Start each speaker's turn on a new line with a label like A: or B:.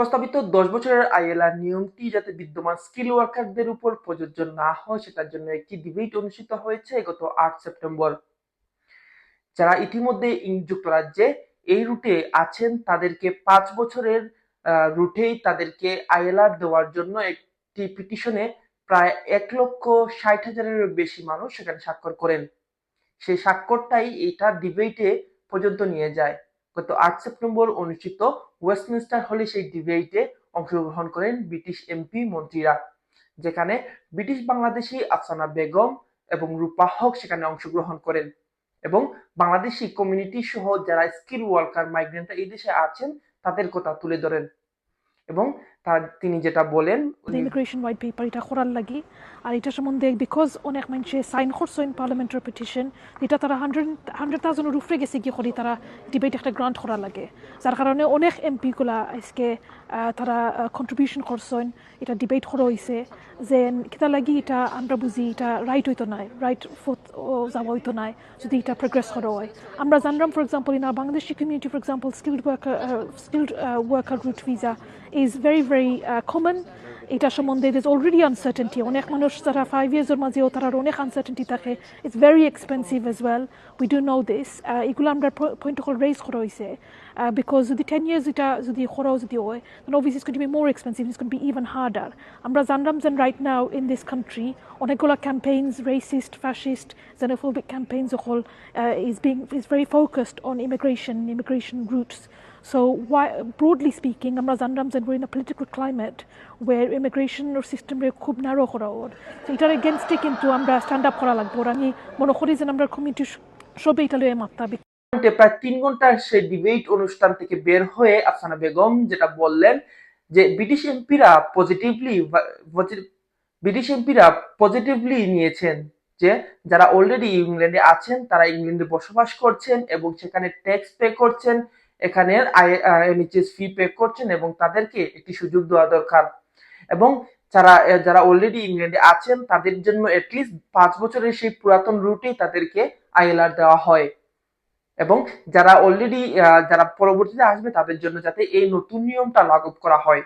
A: প্রস্তাবিত দশ বছরের আইএলআর নিয়মটি যাতে বিদ্যমান স্কিল ওয়ার্কারদের উপর প্রযোজ্য না হয়, সেটার জন্য একটি ডিবেট অনুষ্ঠিত হয়েছে গত আট সেপ্টেম্বর। যারা ইতিমধ্যে যুক্তরাজ্যে এই রুটে আছেন, তাদেরকে পাঁচ বছরের রুটেই তাদেরকে আইএলআর দেওয়ার জন্য একটি পিটিশনে প্রায় এক লক্ষ ষাট হাজারের বেশি মানুষ সেখানে স্বাক্ষর করেন। সেই স্বাক্ষরটাই এটা ডিবেটে পর্যন্ত নিয়ে যায়। গত আট সেপ্টেম্বর অনুষ্ঠিত ওয়েস্টমিনস্টার হলে সেই ডিবেটে অংশগ্রহণ করেন ব্রিটিশ এমপি মন্ত্রীরা, যেখানে ব্রিটিশ বাংলাদেশি আফসানা বেগম এবং রূপা হক সেখানে অংশগ্রহণ করেন এবং বাংলাদেশি কমিউনিটি সহ যারা স্কিল ওয়ার্কার মাইগ্রেন্টরা এই দেশে আছেন তাদের কথা তুলে ধরেন এবং তার, তিনি যেটা বলেন
B: ইমিগ্রেশন হোয়াইট পেপার এটা করার লাগি। আর এটা সম্বন্ধে বিকজ অনেক মানুষে সাইন করছেন পার্লামেন্টের পিটিশন এটা তারা হান্ড্রেড হান্ড্রেড থাউজেন্ডের উপরে গেছে কি করি তারা ডিবেট একটা গ্রান্ট করার লাগে। যার কারণে অনেক এমপিগুলা আজকে তারা কন্ট্রিবিউশন করছেন, এটা ডিবেট করা হয়েছে যে কিতা লাগি এটা আমরা বুঝি এটা রাইট হইতো নাই রাইট ফোর্থ যাব হইতো নাই, যদি এটা প্রোগ্রেস করা হয়। আমরা জানলাম for example in Bangladeshi community for example skilled worker skilled worker route visa is very very common এটা সম্বন্ধে ইজ অলরেডি আনসার্টেনটি অনেক মানুষ যারা ফাইভ ইয়ার্সের মাঝেও তারা অনেক আনসার্টেনটি থাকে it's very expensive as well we do know this এগুলো আমরা পয়েন্ট অকল রেজ করা হয়েছে বিকজ যদি টেন ইয়ার্স এটা যদি খরাও যদি হয় then obviously it's going to be more expensive it's going to be even harder আমরা জানলাম যে right now in this country অনেকগুলো campaigns racist fascist xenophobic campaigns সকল uh, is being is very focused on immigration immigration routes So why, broadly speaking আমরা জানলাম যে we're in a political climate where immigration or system রে খুব narrow করা ওর so এটার against কিন্তু আমরা stand up করা লাগবে আর আমি মনে করি যে আমরা কমিটি সবে এটা লয়ে মাত্রা
A: ঘন্টে প্রায় তিন ঘণ্টার সেই ডিবেট অনুষ্ঠান থেকে বের হয়ে আফসানা বেগম যেটা বললেন যে ব্রিটিশ এমপিরা পজিটিভলি ব্রিটিশ এমপিরা পজিটিভলি নিয়েছেন যে যারা অলরেডি ইংল্যান্ডে আছেন, তারা ইংল্যান্ডে বসবাস করছেন এবং সেখানে ট্যাক্স পে করছেন। এখানে এনএইচএস ফি পে করছেন এবং তাদেরকে একটি সুযোগ দেওয়া দরকার। এবং যারা যারা অলরেডি ইংল্যান্ডে আছেন, তাদের জন্য অ্যাটলিস্ট পাঁচ বছরের সেই পুরাতন রুটেই তাদেরকে আইএলআর দেওয়া হয়। এবং যারা অলরেডি যারা পরবর্তীতে আসবে, তাদের জন্য যাতে এই নতুন নিয়মটা লাগু করা হয়।